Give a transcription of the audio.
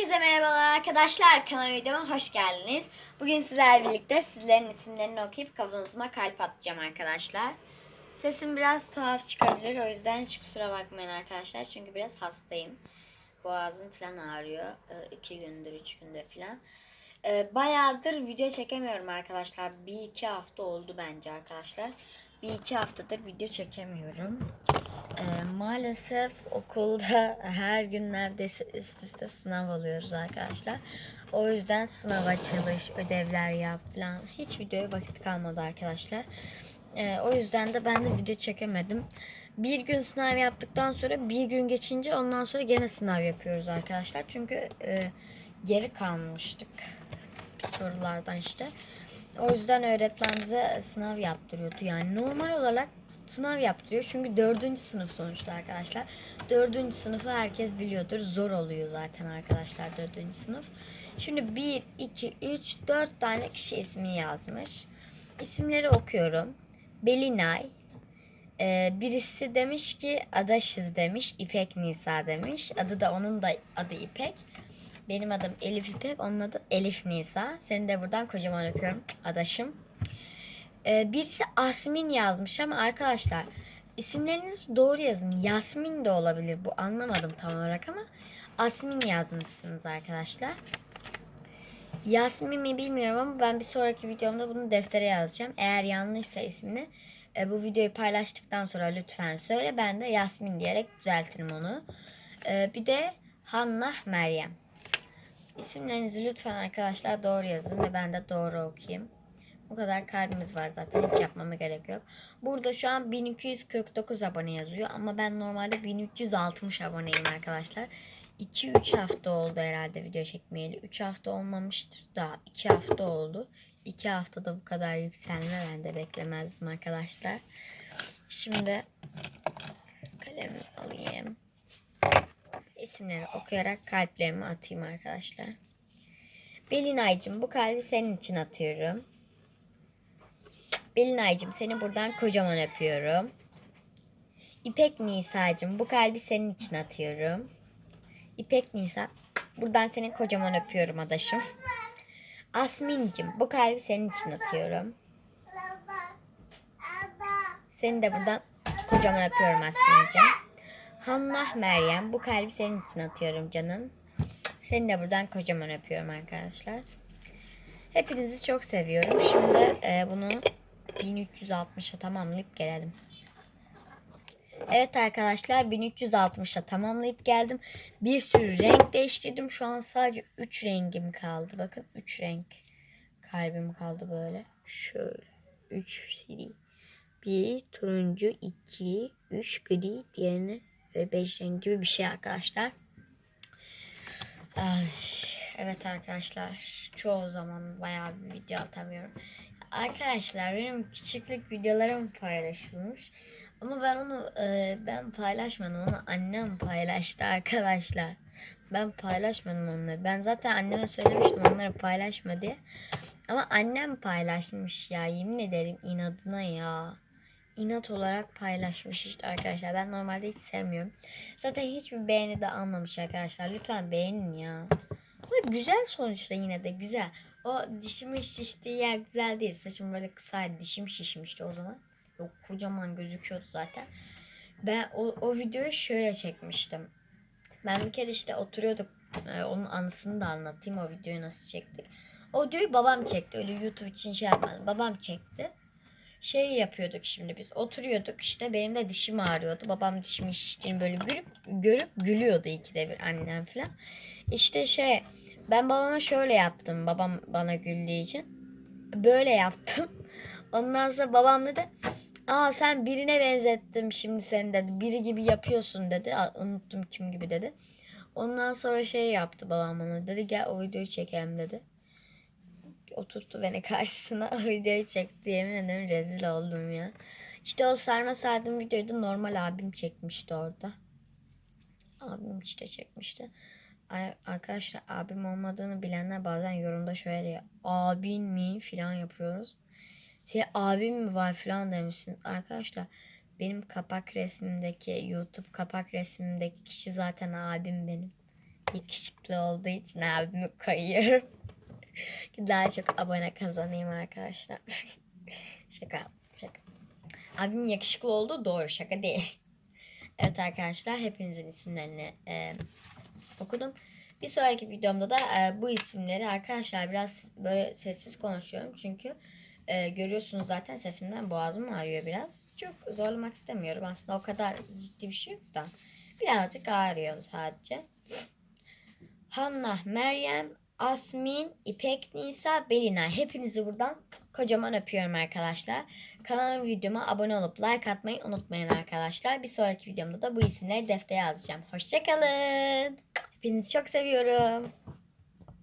Herkese merhabalar arkadaşlar. Kanalıma videoma hoş geldiniz. Bugün sizlerle birlikte sizlerin isimlerini okuyup kavanozuma kalp atacağım arkadaşlar. Sesim biraz tuhaf çıkabilir. O yüzden hiç kusura bakmayın arkadaşlar. Çünkü biraz hastayım. Boğazım falan ağrıyor. Ee, iki gündür, üç gündür falan. Ee, bayağıdır video çekemiyorum arkadaşlar. Bir iki hafta oldu bence arkadaşlar. Bir iki haftadır video çekemiyorum. Ee, maalesef okulda her gün neredeyse üst üste sınav alıyoruz arkadaşlar. O yüzden sınava çalış, ödevler yap falan. Hiç videoya vakit kalmadı arkadaşlar. Ee, o yüzden de ben de video çekemedim. Bir gün sınav yaptıktan sonra bir gün geçince ondan sonra gene sınav yapıyoruz arkadaşlar. Çünkü e, geri kalmıştık sorulardan işte. O yüzden öğretmen bize sınav yaptırıyordu. Yani normal olarak sınav yaptırıyor. Çünkü dördüncü sınıf sonuçta arkadaşlar. Dördüncü sınıfı herkes biliyordur. Zor oluyor zaten arkadaşlar dördüncü sınıf. Şimdi bir, iki, üç, dört tane kişi ismi yazmış. İsimleri okuyorum. Belinay. Ee, birisi demiş ki adaşız demiş. İpek Nisa demiş. Adı da onun da adı İpek. Benim adım Elif İpek, onun adı Elif Nisa. Seni de buradan kocaman öpüyorum adaşım. Ee, birisi Asmin yazmış ama arkadaşlar isimlerinizi doğru yazın. Yasmin de olabilir bu anlamadım tam olarak ama Asmin yazmışsınız arkadaşlar. Yasmin mi bilmiyorum ama ben bir sonraki videomda bunu deftere yazacağım. Eğer yanlışsa ismini e, bu videoyu paylaştıktan sonra lütfen söyle. Ben de Yasmin diyerek düzeltirim onu. E, bir de Hanna Meryem. İsimlerinizi lütfen arkadaşlar doğru yazın ve ben de doğru okuyayım. Bu kadar kalbimiz var zaten hiç yapmama gerek yok. Burada şu an 1249 abone yazıyor ama ben normalde 1360 aboneyim arkadaşlar. 2-3 hafta oldu herhalde video çekmeyeli. 3 hafta olmamıştır da 2 hafta oldu. 2 haftada bu kadar yükselme ben de beklemezdim arkadaşlar. Şimdi kalemi alayım isimleri okuyarak kalplerimi atayım arkadaşlar. Belinay'cığım bu kalbi senin için atıyorum. Belinay'cığım seni buradan kocaman öpüyorum. İpek Nisa'cığım bu kalbi senin için atıyorum. İpek Nisa buradan seni kocaman öpüyorum adaşım. Asmin'cim bu kalbi senin için atıyorum. Seni de buradan kocaman öpüyorum Asmin'cim. Hannah Meryem bu kalbi senin için atıyorum canım. Seni de buradan kocaman öpüyorum arkadaşlar. Hepinizi çok seviyorum. Şimdi e, bunu 1360'a tamamlayıp gelelim. Evet arkadaşlar 1360'a tamamlayıp geldim. Bir sürü renk değiştirdim. Şu an sadece 3 rengim kaldı. Bakın 3 renk kalbim kaldı böyle. Şöyle 3 seri. Bir turuncu, iki, üç gri, diğerini Böyle bej rengi gibi bir şey arkadaşlar. Ay, evet arkadaşlar. Çoğu zaman bayağı bir video atamıyorum. Arkadaşlar benim küçüklük videolarım paylaşılmış. Ama ben onu e, ben paylaşmadım. Onu annem paylaştı arkadaşlar. Ben paylaşmadım onları. Ben zaten anneme söylemiştim onları paylaşma diye. Ama annem paylaşmış ya. Yemin ederim inadına ya inat olarak paylaşmış işte arkadaşlar. Ben normalde hiç sevmiyorum. Zaten hiçbir beğeni de almamış arkadaşlar. Lütfen beğenin ya. Ama güzel sonuçta yine de güzel. O dişimin şiştiği yer güzel değil. Saçım böyle kısaydı. Dişim şişmişti o zaman. Yok kocaman gözüküyordu zaten. Ben o, o videoyu şöyle çekmiştim. Ben bir kere işte oturuyorduk. Ee, onun anısını da anlatayım. O videoyu nasıl çektik. O videoyu babam çekti. Öyle YouTube için şey yapmadım. Babam çekti şey yapıyorduk şimdi biz. Oturuyorduk işte benim de dişim ağrıyordu. Babam dişimi şiştiğini böyle görüp görüp gülüyordu ikide bir annem falan. İşte şey ben babama şöyle yaptım. Babam bana güldüğü için. Böyle yaptım. Ondan sonra babam dedi Aa sen birine benzettim şimdi seni dedi. Biri gibi yapıyorsun dedi. Unuttum kim gibi dedi. Ondan sonra şey yaptı babam bana. Dedi gel o videoyu çekelim dedi oturttu beni karşısına. Videoyu çekti. Yemin ederim rezil oldum ya. İşte o sarma sardım videoyu da normal abim çekmişti orada. Abim işte çekmişti. Arkadaşlar abim olmadığını bilenler bazen yorumda şöyle diyor. Abin mi filan yapıyoruz. Şey abim mi var filan demişsiniz. Arkadaşlar benim kapak resmimdeki YouTube kapak resmimdeki kişi zaten abim benim. yakışıklı olduğu için abimi koyuyorum. Daha çok abone kazanayım arkadaşlar. şaka şaka. Abim yakışıklı olduğu doğru şaka değil. Evet arkadaşlar hepinizin isimlerini e, okudum. Bir sonraki videomda da e, bu isimleri arkadaşlar biraz böyle sessiz konuşuyorum. Çünkü e, görüyorsunuz zaten sesimden boğazım ağrıyor biraz. Çok zorlamak istemiyorum aslında o kadar ciddi bir şey yok da. Birazcık ağrıyor sadece. Hanna, Meryem, Asmin, İpek, Nisa, Belinay. Hepinizi buradan kocaman öpüyorum arkadaşlar. Kanalıma videoma abone olup like atmayı unutmayın arkadaşlar. Bir sonraki videomda da bu isimleri deftere yazacağım. Hoşçakalın. Hepinizi çok seviyorum.